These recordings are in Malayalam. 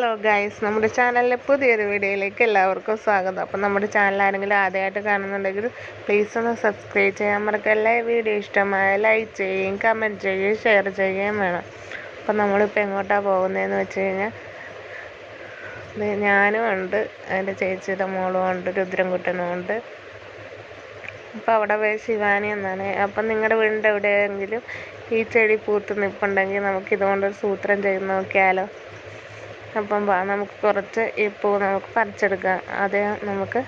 ഹലോ ഗൈസ് നമ്മുടെ ചാനലിലെ പുതിയൊരു വീഡിയോയിലേക്ക് എല്ലാവർക്കും സ്വാഗതം. അപ്പം നമ്മുടെ ചാനൽ ആരെങ്കിലും ആദ്യമായിട്ട് കാണുന്നുണ്ടെങ്കിൽ പ്ലീസ് ഒന്ന് സബ്സ്ക്രൈബ് ചെയ്യാൻ മറക്കല്ല? വീഡിയോ ഇഷ്ടമായ ലൈക്ക് ചെയ്യുകയും കമന്റ് ചെയ്യുകയും ഷെയർ ചെയ്യുകയും വേണം. അപ്പം നമ്മളിപ്പോൾ എങ്ങോട്ടാണ് പോകുന്നതെന്ന് വെച്ച് കഴിഞ്ഞാൽ ഞാനും ഉണ്ട്. എന്റെ ചേച്ചിയുടെ മോളും ഉണ്ട്. രുദ്രൻകുട്ടനും ഉണ്ട്. അപ്പോൾ അവിടെ പോയി ശിവാനി എന്നാണ്. അപ്പം നിങ്ങളുടെ വീടിന്റെ എവിടെയെങ്കിലും ഈ ചെടി പൂത്ത് നിൽപ്പുണ്ടെങ്കിൽ നമുക്ക് ഇതുകൊണ്ടൊരു സൂത്രം ചെയ്ത് നോക്കിയാലോ? അപ്പം വാ നമുക്ക് കുറച്ച് ഈ പൂ നമുക്ക് പറിച്ചെടുക്കാം. ആദ്യം നമുക്ക്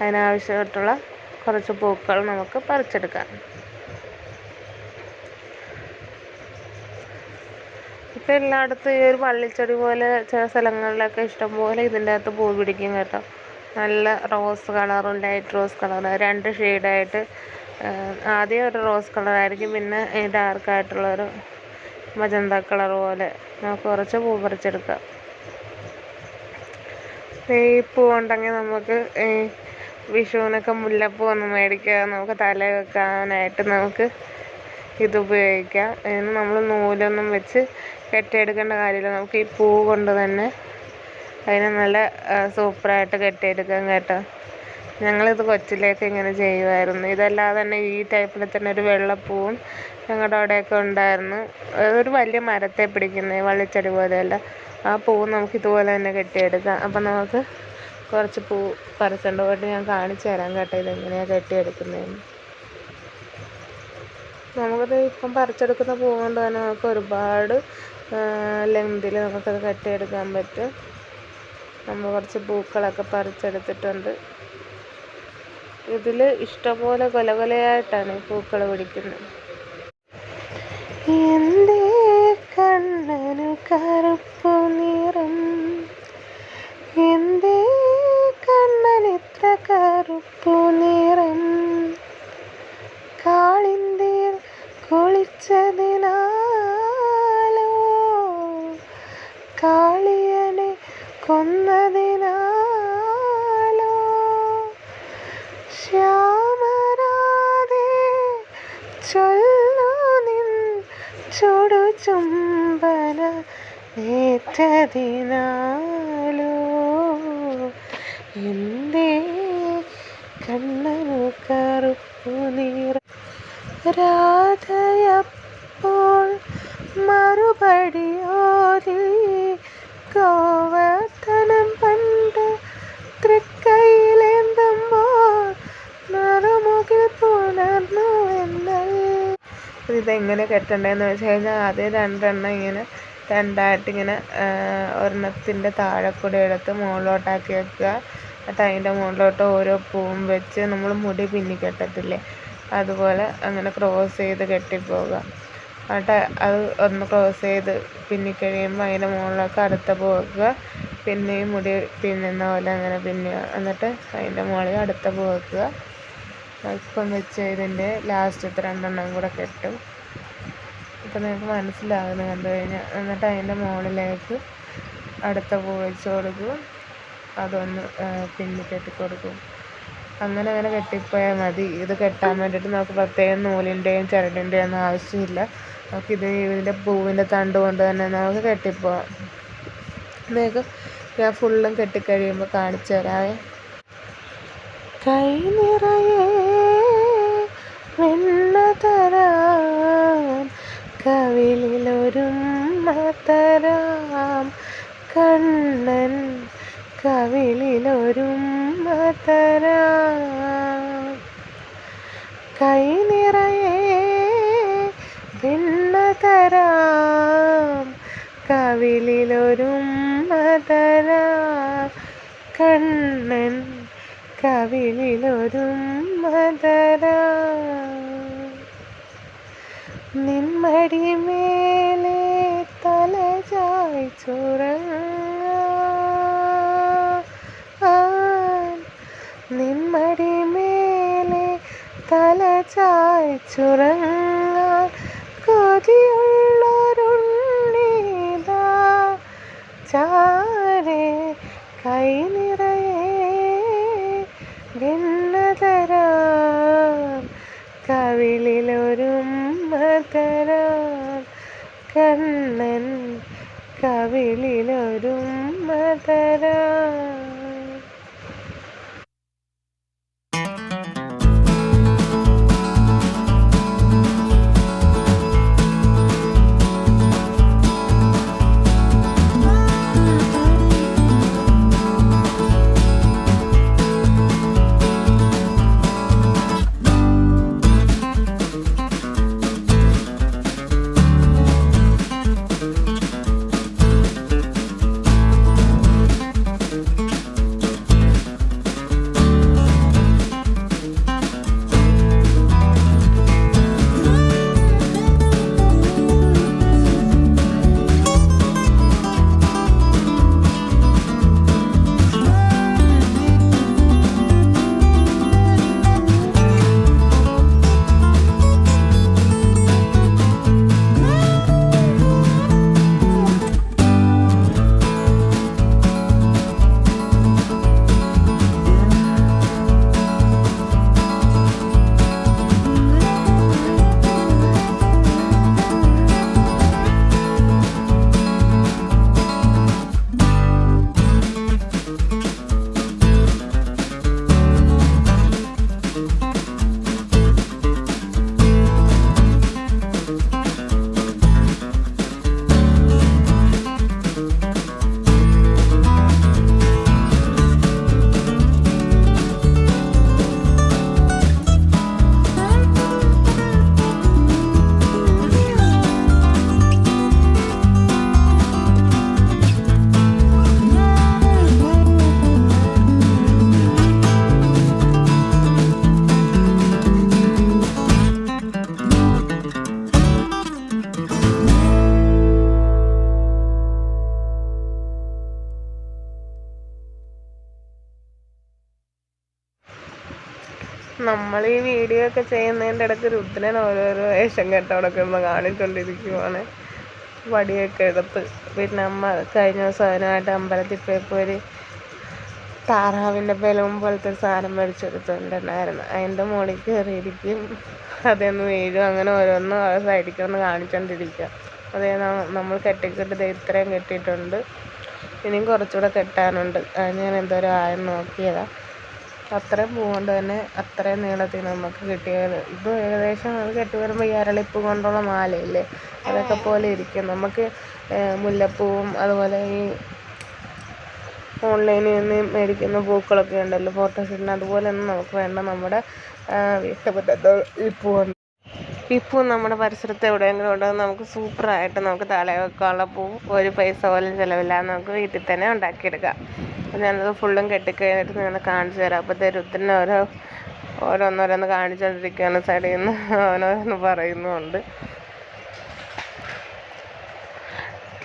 അതിനാവശ്യമായിട്ടുള്ള കുറച്ച് പൂക്കൾ നമുക്ക് പറിച്ചെടുക്കാം. ഇപ്പം എല്ലായിടത്തും ഈ ഒരു വള്ളിച്ചെടി പോലെ ചില സ്ഥലങ്ങളിലൊക്കെ ഇഷ്ടംപോലെ ഇതിന്റെ അകത്ത് പൂ പിടിക്കും കേട്ടോ. നല്ല റോസ് കളറും ലൈറ്റ് റോസ് കളറും രണ്ട് ഷെയ്ഡായിട്ട് ആദ്യം ഒരു റോസ് കളറായിരിക്കും പിന്നെ ഡാർക്കായിട്ടുള്ളൊരു മജന്ത കളർ പോലെ. നമുക്ക് കുറച്ച് പൂ പറിച്ചെടുക്കാം. ഈ പൂ ഉണ്ടെങ്കിൽ നമുക്ക് വിഷുവിനൊക്കെ മുല്ലപ്പൂ ഒന്ന് മേടിക്കാം നമുക്ക് തല വെക്കാനായിട്ട് നമുക്ക് ഇത് ഉപയോഗിക്കാം. ഇതിന് നമ്മൾ നൂലൊന്നും വെച്ച് കെട്ടിയെടുക്കേണ്ട കാര്യമില്ല. നമുക്ക് ഈ പൂ കൊണ്ട് തന്നെ അതിനെ നല്ല സൂപ്പറായിട്ട് കെട്ടിയെടുക്കാം കേട്ടോ. ഞങ്ങളിത് കൊച്ചിലേക്ക് ഇങ്ങനെ ചെയ്യുമായിരുന്നു ഇതല്ലാതെ തന്നെ ഈ ടൈപ്പിൽ തന്നെ ഒരു വെള്ളപ്പൂവും ഞങ്ങളുടെ അവിടെയൊക്കെ ഉണ്ടായിരുന്നു. ഒരു വലിയ മരത്തെ പിടിക്കുന്നത് വള്ളിച്ചെടി പോലെയല്ല. ആ പൂവ് നമുക്ക് ഇതുപോലെ തന്നെ കെട്ടിയെടുക്കാം. അപ്പം നമുക്ക് കുറച്ച് പൂ പറിച്ചുകൊണ്ട് പോയിട്ട് ഞാൻ കാണിച്ചു തരാം കേട്ടോ ഇതെങ്ങനെയാണ് കെട്ടിയെടുക്കുന്നതെന്ന്. നമുക്കത് ഇപ്പം പറിച്ചെടുക്കുന്ന പൂ കൊണ്ട് തന്നെ നമുക്ക് ഒരുപാട് ലെങ്തിൽ നമുക്കത് കെട്ടിയെടുക്കാൻ പറ്റും. നമ്മൾ കുറച്ച് പൂക്കളൊക്കെ പറിച്ചെടുത്തിട്ടുണ്ട്. ഇതിൽ ഇഷ്ടംപോലെ കൊല കൊലയായിട്ടാണ് പൂക്കൾ പിടിക്കുന്നത്. എന്റെ ചുംബന ഏറ്റതിനാലോ? എന്റെ കണ്ണനു കറുപ്പു നിറ. രാധയപ്പോൾ മറുപടിയോതി കോവത്തനം പണ്ട് തൃക്കൈയിലേന്തുമ്പോൾ ഇതെങ്ങനെ കെട്ടണ്ടേന്ന് വെച്ച് കഴിഞ്ഞാൽ ആദ്യം രണ്ടെണ്ണം ഇങ്ങനെ രണ്ടായിട്ട് ഇങ്ങനെ ഒരെണ്ണത്തിന്റെ താഴെ കൂടെ എടുത്ത് മുകളിലോട്ടാക്കി വെക്കുക. എന്നിട്ട് അതിന്റെ മുകളിലോട്ട് ഓരോ പൂവും വെച്ച് നമ്മൾ മുടി പിന്നി കെട്ടത്തില്ലേ? അതുപോലെ അങ്ങനെ ക്രോസ് ചെയ്ത് കെട്ടിപ്പോവുക. എന്നിട്ട് അത് ഒന്ന് ക്രോസ് ചെയ്ത് പിന്നി കഴിയുമ്പോൾ അതിന്റെ മുകളിലൊക്കെ അടുത്ത പൂ വെക്കുക. പിന്നെയും മുടി പിന്നുന്ന പോലെ അങ്ങനെ പിന്നുക എന്നിട്ട് അതിന്റെ മുകളിൽ അടുത്ത പൂ വെക്കുക. ഇപ്പം വെച്ച് ഇതിന്റെ ലാസ്റ്റത്തെ രണ്ടെണ്ണം കൂടെ കെട്ടും. ഇപ്പം നിങ്ങൾക്ക് മനസ്സിലാകുന്നു കണ്ടു കഴിഞ്ഞാൽ എന്നിട്ട് അതിന്റെ മുകളിലേക്ക് അടുത്ത പൂ വെച്ച് കൊടുക്കും. അതൊന്ന് പിന്നി കെട്ടി കൊടുക്കും അങ്ങനെ അങ്ങനെ കെട്ടിപ്പോയാൽ മതി. ഇത് കെട്ടാൻ വേണ്ടിയിട്ട് നമുക്ക് പ്രത്യേകം നൂലിന്റെയും ചരടിന്റെയും ഒന്നും ആവശ്യമില്ല. നമുക്ക് ഇത് ഇതിന്റെ പൂവിന്റെ തണ്ട് കൊണ്ട് തന്നെ നമുക്ക് കെട്ടിപ്പോവാം. നിങ്ങൾക്ക് ഞാൻ ഫുള്ളും കെട്ടിക്കഴിയുമ്പോൾ കാണിച്ചു തരാവേ. കൈ നിറയെ വെണ്ണ തരാം. തരാം. കണ്ണൻ കവിളിലൊരുമ്മ തരാം. കൈ നിറയെ വെണ്ണ തരാം. തരാം. കണ്ണൻ കവിളിലൊരുമ്മ തരാം നിന്മടി മേലെ തല ചായ്ച്ചുറങ്ങാൻ നിന്മടി മേലെ തല ചായ്ച്ചുറങ്ങാൻ കൊതിയുള്ളൊരുണ്ണീതാ. ചാരെ കൈ നിറയെ വെണ്ണതരാം. കവിളിലൊരുമ്മതരാം കണ്ണൻ കവിളിലൊരുമ്മതരാം നമ്മൾ ഈ വീഡിയോ ഒക്കെ ചെയ്യുന്നതിന്റെ ഇടയ്ക്ക് രുദ്രൻ ഓരോരോ വേഷം കെട്ടോടൊക്കെ ഒന്ന് കാണിച്ചുകൊണ്ടിരിക്കുവാണ് വടിയൊക്കെ എടുത്ത്. പിന്നെ അമ്മ കഴിഞ്ഞ ദിവസം അതിനായിട്ട് അമ്പലത്തിൽ പോയപ്പോൾ ഒരു താറാവിന്റെ ബലവും പോലത്തെ ഒരു സാധനം മേടിച്ചെടുത്തിട്ടുണ്ടായിരുന്നു അതിന്റെ മുകളിൽ കയറിയിരിക്കും. അതൊന്ന് വീഴും. അങ്ങനെ ഓരോന്നും സൈഡിലേക്ക് ഒന്ന് കാണിച്ചുകൊണ്ടിരിക്കുക അതേ നമ്മൾ കെട്ടിക്കിട്ട് ഇത്രയും കെട്ടിയിട്ടുണ്ട്. ഇനിയും കുറച്ചുകൂടെ കെട്ടാനുണ്ട്. ഞാൻ എന്തോരം ആയെന്ന് നോക്കിയതാണ് അത്രയും പൂ കൊണ്ട് തന്നെ അത്രയും നീളത്തിൽ നമുക്ക് കിട്ടിയത്. ഇത് ഏകദേശം അത് കെട്ടി വരുമ്പോൾ ഈ അരളിപ്പൂ കൊണ്ടുള്ള മാലയില്ലേ? അതൊക്കെ പോലെ ഇരിക്കും. നമുക്ക് മുല്ലപ്പൂവും അതുപോലെ ഈ ഓൺലൈനിൽ നിന്ന് മേടിക്കുന്ന പൂക്കളൊക്കെ ഉണ്ടല്ലോ ഫോട്ടോഷൂട്ടിന് അതുപോലെയൊന്നും നമുക്ക് വേണ്ട നമ്മുടെ വീട്ടുമുറ്റത്ത് ഈ പൂ പൂ നമ്മുടെ പരിസരത്ത് എവിടെയെങ്കിലും ഉണ്ടെങ്കിൽ നമുക്ക് സൂപ്പറായിട്ട് നമുക്ക് തലയിൽ വെക്കാനുള്ള പൂ ഒരു പൈസ പോലും ചിലവില്ലാതെ നമുക്ക് വീട്ടിൽ തന്നെ ഉണ്ടാക്കിയെടുക്കാം. അപ്പോൾ ഞാനത് ഫുള്ളും കെട്ടിക്കഴിഞ്ഞിട്ട് നിങ്ങളെ കാണിച്ചു തരാം. അപ്പോഴത്തേക്ക് രുദ്രന് ഓരോ ഓരോന്നോരോന്ന് കാണിച്ചുകൊണ്ടിരിക്കുകയാണ് സൈഡിൽ നിന്ന് ഓരോന്ന് പറയുന്നുമുണ്ട്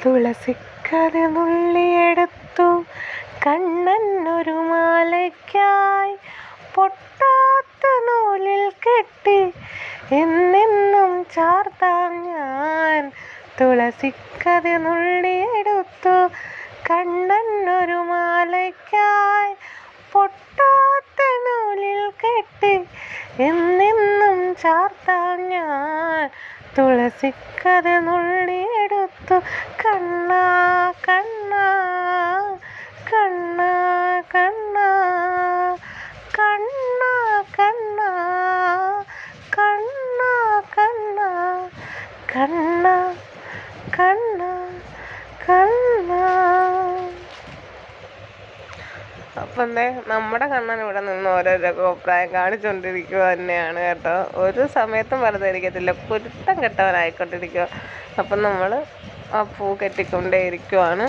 തുളസിക്കര നുള്ളിയെടുത്തു കണ്ണൻ ഒരു മാലയ്ക്കായി പൊട്ടാത്ത നൂലിൽ കെട്ടി എന്നെന്നും ചാർത്താം ഞാൻ തുളസിക്കതി നുള്ളിയെടുത്തു. കണ്ണൻ ഒരു മാലയ്ക്കായി പൊട്ടാത്ത നൂലിൽ കെട്ടി എന്നെന്നും ചാർത്താം ഞാൻ തുളസിക്കതി നുള്ളിയെടുത്തു. കണ്ണാ കണ്ണാ കണ്ണാ കണ്ണാ കണ്ണാ കണ്ണാ കണ്ണാ കണ്ണാ കണ്ണ കണ്ണ. അപ്പം എന്തേ നമ്മുടെ കണ്ണൻ ഇവിടെ നിന്ന് ഓരോരോ അഭിപ്രായം കാണിച്ചുകൊണ്ടിരിക്കുക തന്നെയാണ് കേട്ടോ. ഒരു സമയത്തും വെറുതെ കുരുത്തം കെട്ടവനായിക്കൊണ്ടിരിക്കുക അപ്പം നമ്മൾ ആ പൂ കെട്ടിക്കൊണ്ടേ ഇരിക്കുവാണ്.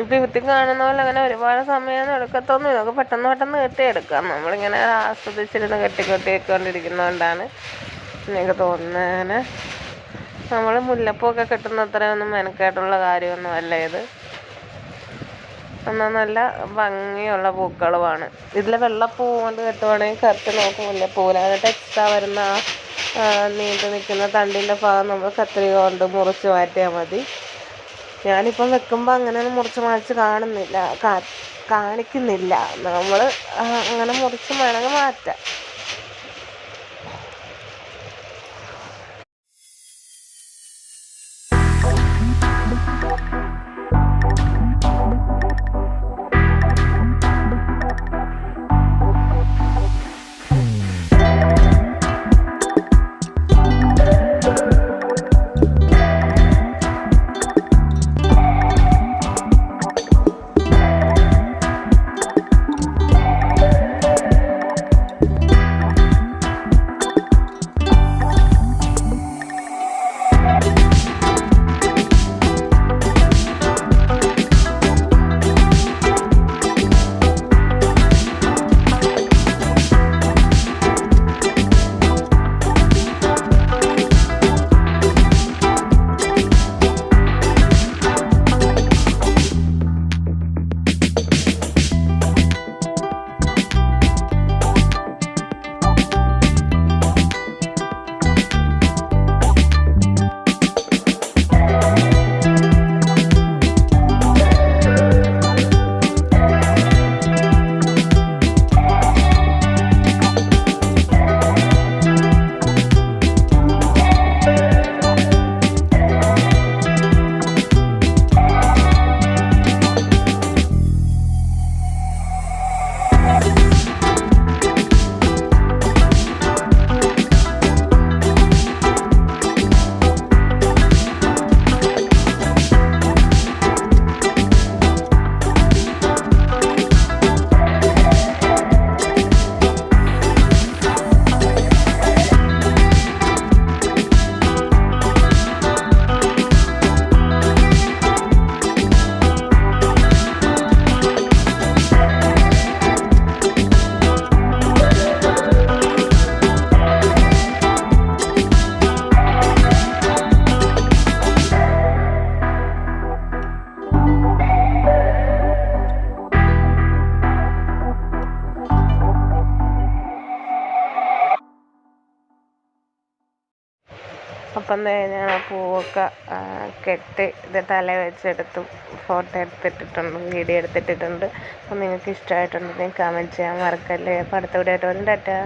ഇപ്പം ഇവത്തി കാണുന്ന പോലെ അങ്ങനെ ഒരുപാട് സമയം എടുക്കത്തൊന്നും നമുക്ക് പെട്ടെന്ന് പെട്ടെന്ന് കെട്ടിയെടുക്കാം. നമ്മളിങ്ങനെ ആസ്വദിച്ചിരുന്ന് കെട്ടിക്കൊട്ടി വെക്കൊണ്ടിരിക്കുന്നതുകൊണ്ടാണ് എനിക്ക് തോന്നുന്നത്. നമ്മൾ മുല്ലപ്പൂവൊക്കെ കെട്ടുന്ന അത്രയൊന്നും മെനക്കേട്ടുള്ള കാര്യമൊന്നും അല്ല ഇത്. എന്നാൽ നല്ല ഭംഗിയുള്ള പൂക്കളുമാണ്. ഇതിൽ വെള്ളപ്പൂ കൊണ്ട് കെട്ടുവാണെങ്കിൽ കറക്റ്റ് നോക്ക് മുല്ലപ്പൂവിൽ എന്നിട്ട് എക്സ്ട്രാ വരുന്ന ആ നീണ്ടു നിൽക്കുന്ന തണ്ടിന്റെ ഭാഗം നമ്മൾ കത്രിക കൊണ്ട് മുറിച്ച് മാറ്റിയാൽ മതി. ഞാനിപ്പം വെക്കുമ്പോൾ അങ്ങനെയൊന്നും മുറിച്ച് മാറ്റി കാണുന്നില്ല. കാണിക്കുന്നില്ല. നമ്മൾ അങ്ങനെ മുറിച്ച് വേണമെങ്കിൽ മാറ്റാം. അപ്പം തന്നെ ആ പൂവൊക്കെ കെട്ടി ഇത് തല വെച്ചെടുത്തു. Photo എടുത്തിട്ടിട്ടുണ്ട് video എടുത്തിട്ടിട്ടുണ്ട്. അപ്പം നിങ്ങൾക്ക് ഇഷ്ടമായിട്ടുണ്ടെങ്കിൽ കമന്റ് ചെയ്യാൻ മറക്കല്ലേ. അപ്പോൾ അടുത്ത വീഡിയോ ആയിട്ട് വരും ടാറ്റാ